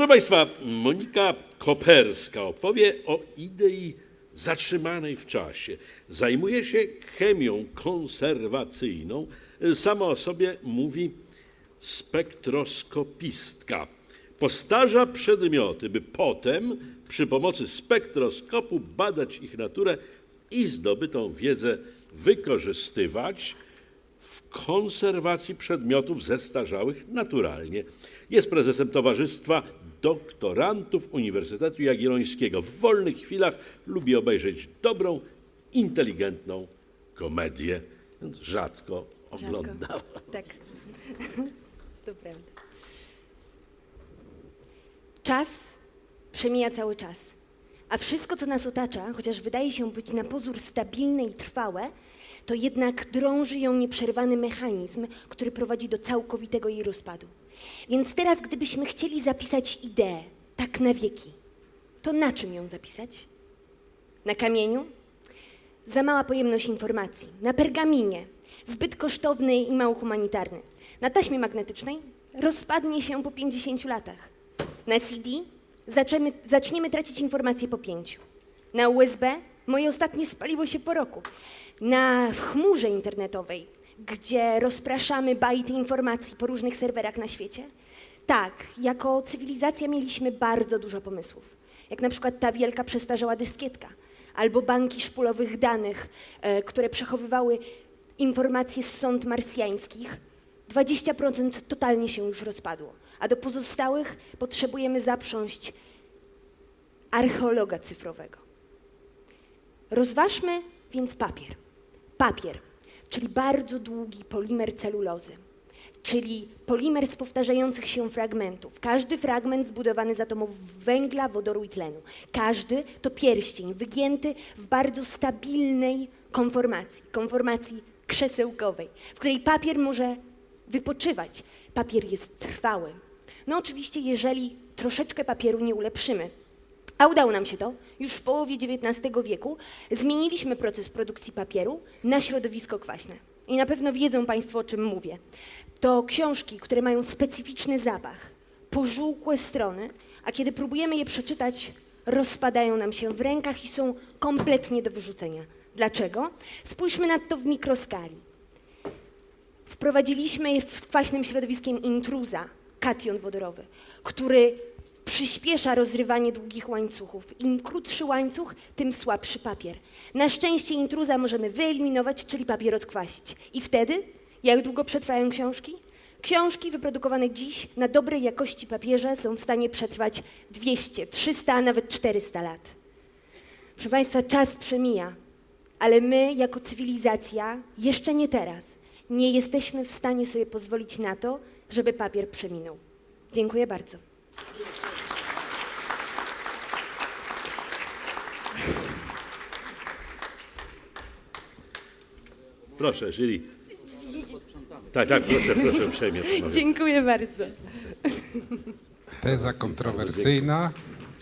Proszę Państwa, Monika Koperska opowie o idei zatrzymanej w czasie. Zajmuje się chemią konserwacyjną. Sama o sobie mówi spektroskopistka. Postarza przedmioty, by potem przy pomocy spektroskopu badać ich naturę i zdobytą wiedzę wykorzystywać w konserwacji przedmiotów zestarzałych naturalnie. Jest prezesem Towarzystwa Doktorantów Uniwersytetu Jagiellońskiego. W wolnych chwilach lubi obejrzeć dobrą, inteligentną komedię, więc rzadko oglądała. Tak. To prawda. Czas przemija cały czas. A wszystko, co nas otacza, chociaż wydaje się być na pozór stabilne i trwałe, to jednak drąży ją nieprzerwany mechanizm, który prowadzi do całkowitego jej rozpadu. Więc teraz, gdybyśmy chcieli zapisać ideę, tak na wieki, to na czym ją zapisać? Na kamieniu? Za mała pojemność informacji. Na pergaminie. Zbyt kosztowny i mało humanitarny. Na taśmie magnetycznej rozpadnie się po 50 latach. Na CD zaczniemy, zaczniemy tracić informacje po pięciu. Na USB moje ostatnie spaliło się po roku. Na chmurze internetowej, gdzie rozpraszamy bajty informacji po różnych serwerach na świecie. Tak, jako cywilizacja mieliśmy bardzo dużo pomysłów. Jak na przykład ta wielka przestarzała dyskietka, albo banki szpulowych danych, e, które przechowywały informacje z sąd marsjańskich. 20% totalnie się już rozpadło, a do pozostałych potrzebujemy zaprząść archeologa cyfrowego. Rozważmy więc papier. Papier, czyli bardzo długi polimer celulozy, czyli polimer z powtarzających się fragmentów. Każdy fragment zbudowany z atomów węgla, wodoru i tlenu. Każdy to pierścień wygięty w bardzo stabilnej konformacji, konformacji krzesełkowej, w której papier może wypoczywać. Papier jest trwały. No oczywiście, jeżeli troszeczkę papieru nie ulepszymy, a udało nam się to. Już w połowie XIX wieku zmieniliśmy proces produkcji papieru na środowisko kwaśne. I na pewno wiedzą Państwo, o czym mówię. To książki, które mają specyficzny zapach, pożółkłe strony, a kiedy próbujemy je przeczytać, rozpadają nam się w rękach i są kompletnie do wyrzucenia. Dlaczego? Spójrzmy na to w mikroskali. Wprowadziliśmy w kwaśnym środowiskiem intruza, kation wodorowy, który przyspiesza rozrywanie długich łańcuchów. Im krótszy łańcuch, tym słabszy papier. Na szczęście intruza możemy wyeliminować, czyli papier odkwasić. I wtedy, jak długo przetrwają książki? Książki wyprodukowane dziś na dobrej jakości papierze są w stanie przetrwać 200, 300, a nawet 400 lat. Proszę Państwa, czas przemija, ale my, jako cywilizacja, jeszcze nie teraz, nie jesteśmy w stanie sobie pozwolić na to, żeby papier przeminął. Dziękuję bardzo. Proszę, jury. Tak, tak, proszę, proszę uprzejmie. panowie. Dziękuję bardzo. Teza kontrowersyjna.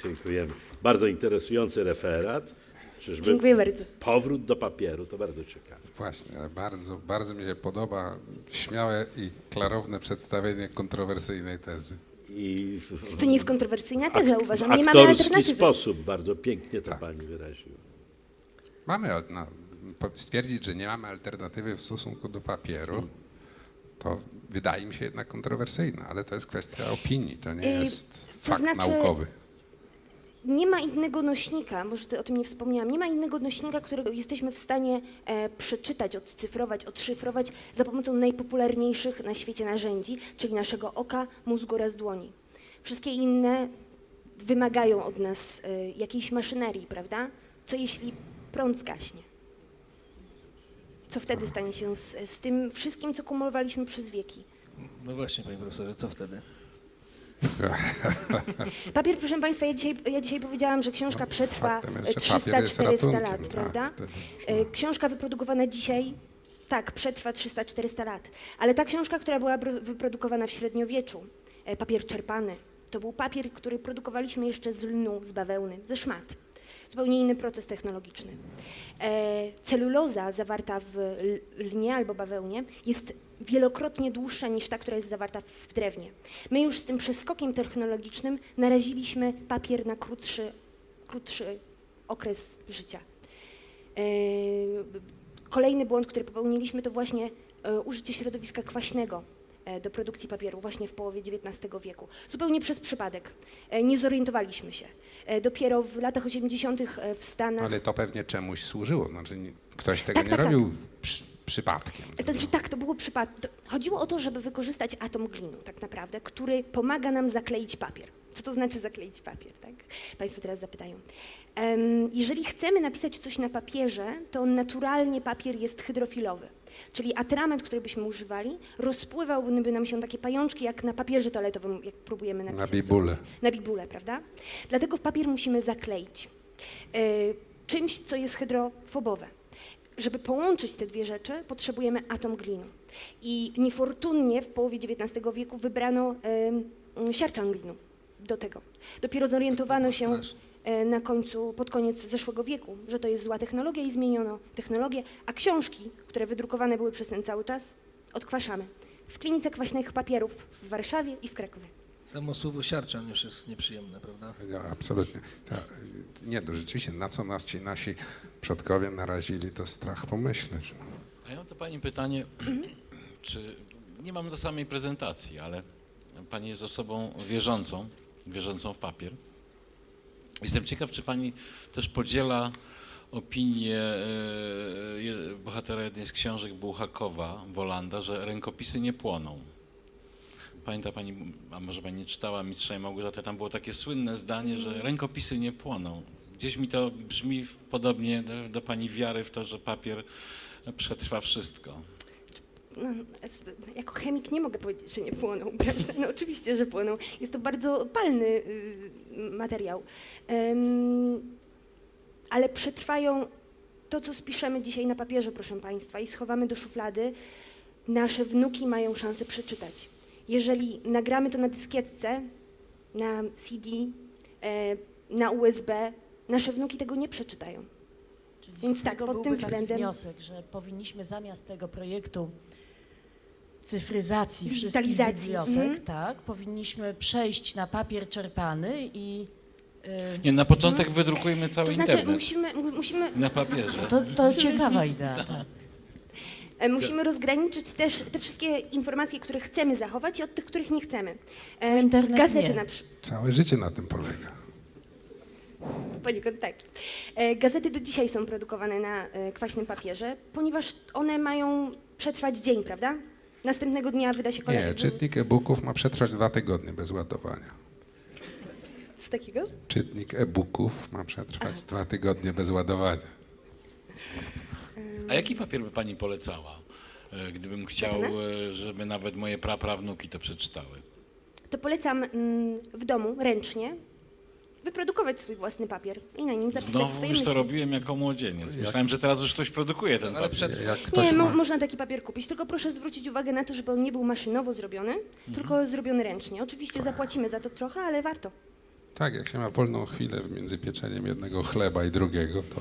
Dziękujemy. Bardzo interesujący referat. Czyżby Dziękuję bardzo. powrót do papieru, to bardzo ciekawe. Właśnie, bardzo, bardzo mi się podoba śmiałe i klarowne przedstawienie kontrowersyjnej tezy. I w, w, To nie jest kontrowersyjna teza, akt- uważam. w Nie mamy aktorski alternatywy. sposób bardzo pięknie to Tak. pani wyraziła. Mamy, od- no, stwierdzić, że nie mamy alternatywy w stosunku do papieru, to wydaje mi się jednak kontrowersyjna, ale to jest kwestia opinii, to nie Yy, jest to fakt znaczy- naukowy. Nie ma innego nośnika, może ty o tym nie wspomniałam, nie ma innego nośnika, którego jesteśmy w stanie e, przeczytać, odcyfrować, odszyfrować za pomocą najpopularniejszych na świecie narzędzi, czyli naszego oka, mózgu oraz dłoni. Wszystkie inne wymagają od nas e, jakiejś maszynerii, prawda? Co jeśli prąd zgaśnie? Co wtedy stanie się z, z tym wszystkim, co kumulowaliśmy przez wieki? No właśnie, panie profesorze, co wtedy? Papier, proszę Państwa, ja dzisiaj, ja dzisiaj powiedziałam, że książka przetrwa faktem jest, że 300-400 papier jest ratunkiem, lat, tak, prawda? to E, Książka wyprodukowana dzisiaj, tak, przetrwa 300-400 lat. Ale ta książka, która była bro- wyprodukowana w średniowieczu, e, papier czerpany, to był papier, który produkowaliśmy jeszcze z lnu, z bawełny, ze szmat. Zupełnie inny proces technologiczny. E, celuloza zawarta w lnie albo bawełnie jest wielokrotnie dłuższa niż ta, która jest zawarta w drewnie. My już z tym przeskokiem technologicznym naraziliśmy papier na krótszy, krótszy okres życia. E, Kolejny błąd, który popełniliśmy, to właśnie e, użycie środowiska kwaśnego do produkcji papieru właśnie w połowie XIX wieku. Zupełnie przez przypadek. E, Nie zorientowaliśmy się. E, Dopiero w latach 80. w Stanach Ale to pewnie czemuś służyło. Znaczy, nie- ktoś tego Tak, nie tak, tak. robił przy, przypadkiem. To znaczy tak, to było przypadek. Chodziło o to, żeby wykorzystać atom glinu tak naprawdę, który pomaga nam zakleić papier. Co to znaczy zakleić papier, tak? Państwo teraz zapytają. Jeżeli chcemy napisać coś na papierze, to naturalnie papier jest hydrofilowy. Czyli atrament, który byśmy używali, rozpływałby nam się takie pajączki, jak na papierze toaletowym, jak próbujemy napisać. bibule. Na bibule, prawda? Dlatego papier musimy zakleić e, czymś, co jest hydrofobowe. Żeby połączyć te dwie rzeczy, potrzebujemy atom glinu. I niefortunnie w połowie XIX wieku wybrano em, siarczan glinu do tego. Dopiero zorientowano się straszne. E, na końcu, pod koniec zeszłego wieku, że to jest zła technologia i zmieniono technologię, a książki, które wydrukowane były przez ten cały czas, odkwaszamy. W klinice kwaśnych papierów w Warszawie i w Krakowie. Samo słowo siarczan już jest nieprzyjemne, prawda? Ja, absolutnie. Nie, no rzeczywiście, na co nas ci nasi przodkowie narazili, to strach pomyśleć. A ja mam do Pani pytanie, czy nie mamy do samej prezentacji, ale Pani jest osobą wierzącą, wierzącą w papier. Jestem ciekaw, czy Pani też podziela opinię e, bohatera jednej z książek Bułhakowa, Wolanda, że rękopisy nie płoną. Pamięta Pani, a może Pani nie czytała Mistrza i Małgorzaty, tam było takie słynne zdanie, że rękopisy nie płoną. Gdzieś mi to brzmi podobnie do, do Pani wiary w to, że papier przetrwa wszystko. Jako chemik nie mogę powiedzieć, że nie płoną, prawda? No oczywiście, że płoną. Jest to bardzo palny y, materiał. Ale przetrwają to, co spiszemy dzisiaj na papierze, proszę Państwa, i schowamy do szuflady, nasze wnuki mają szansę przeczytać. Jeżeli nagramy to na dyskietce, na CD, e, na USB, nasze wnuki tego nie przeczytają. Czyli Więc tak, pod tym względem- wniosek, że powinniśmy zamiast tego projektu cyfryzacji wszystkich Digitalizacji, bibliotek, mhm. tak, powinniśmy przejść na papier czerpany i y, Nie, na początek wydrukujmy cały To znaczy internet musimy, mu- musimy na papierze. to, to ciekawa idea, tak. E, Musimy rozgraniczyć też te wszystkie informacje, które chcemy zachować i od tych, których nie chcemy. E, internet Gazety nie. na przykład. Całe życie na tym polega. Poniekąd tak. E, Gazety do dzisiaj są produkowane na e, kwaśnym papierze, ponieważ one mają przetrwać dzień, prawda? Następnego dnia wyda się kolejny. Nie, czytnik e-booków ma przetrwać dwa tygodnie bez ładowania. Co takiego? Czytnik e-booków ma przetrwać dwa tygodnie bez ładowania. A jaki papier by Pani polecała, e, gdybym chciał, e, żeby nawet moje praprawnuki to przeczytały? To polecam mm, w domu ręcznie wyprodukować swój własny papier i na nim zapisać Znowu swoje już to myśli. robiłem jako młodzieniec. Myślałem, że teraz już ktoś produkuje ten Ale papier. przed, Jak ktoś Nie, mo- ma, można taki papier kupić, tylko proszę zwrócić uwagę na to, żeby on nie był maszynowo zrobiony, tylko zrobiony ręcznie. Oczywiście zapłacimy za to trochę, ale warto. tak, jak się ma wolną chwilę między pieczeniem jednego chleba i drugiego, to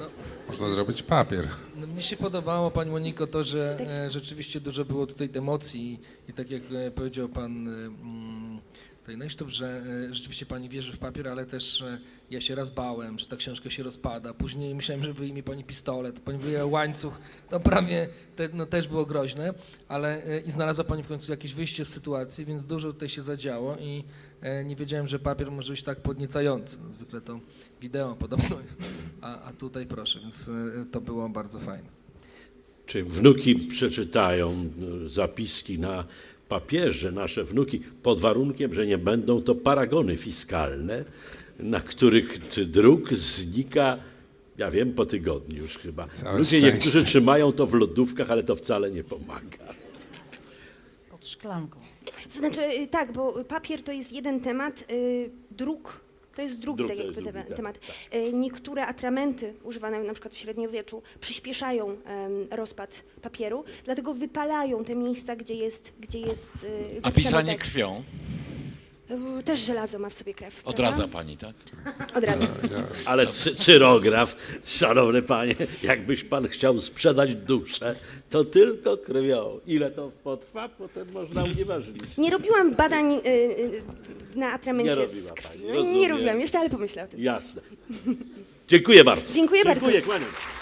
można zrobić papier. no, mnie się podobało, Pani Moniko, to, że e, rzeczywiście dużo było tutaj emocji i tak jak e, powiedział Pan e, mm, tutaj Najsztub, że e, rzeczywiście Pani wierzy w papier, ale też e, ja się raz bałem, że ta książka się rozpada. Później myślałem, że wyjmie Pani pistolet, Pani wyjęła łańcuch, to prawie te, no, też było groźne, ale e, i znalazła Pani w końcu jakieś wyjście z sytuacji, więc dużo tutaj się zadziało i nie wiedziałem, że papier może być tak podniecający. No, zwykle to wideo podobno jest, a, a tutaj proszę, więc to było bardzo fajne. Czy wnuki przeczytają zapiski na papierze, nasze wnuki, pod warunkiem, że nie będą to paragony fiskalne, na których druk znika, ja wiem, po tygodniu już chyba. Całe Ludzie szczęście. niektórzy trzymają to w lodówkach, ale to wcale nie pomaga. Pod szklanką. To znaczy, y, tak, bo papier to jest jeden temat, y, druk to jest drugi Druk tak to jakby drugi, te- tak, temat. Y, Niektóre atramenty używane na przykład w średniowieczu przyspieszają em, rozpad papieru, dlatego wypalają te miejsca, gdzie jest, gdzie jest y, A zapisany pisanie tekst. krwią? Też żelazo ma w sobie krew. prawda? Odradza pani, tak? Odradzam. Ale cy cyrograf, szanowny panie, jakbyś pan chciał sprzedać duszę, to tylko krwią. Ile to potrwa, potem można unieważnić. Nie robiłam badań y, y, na atramencie Nie z robiła krwi. pani, No, rozumiem. nie robiłam jeszcze, ale pomyślę o tym. Jasne. Dziękuję bardzo. Dziękuję bardzo. Dziękuję, kłaniam się.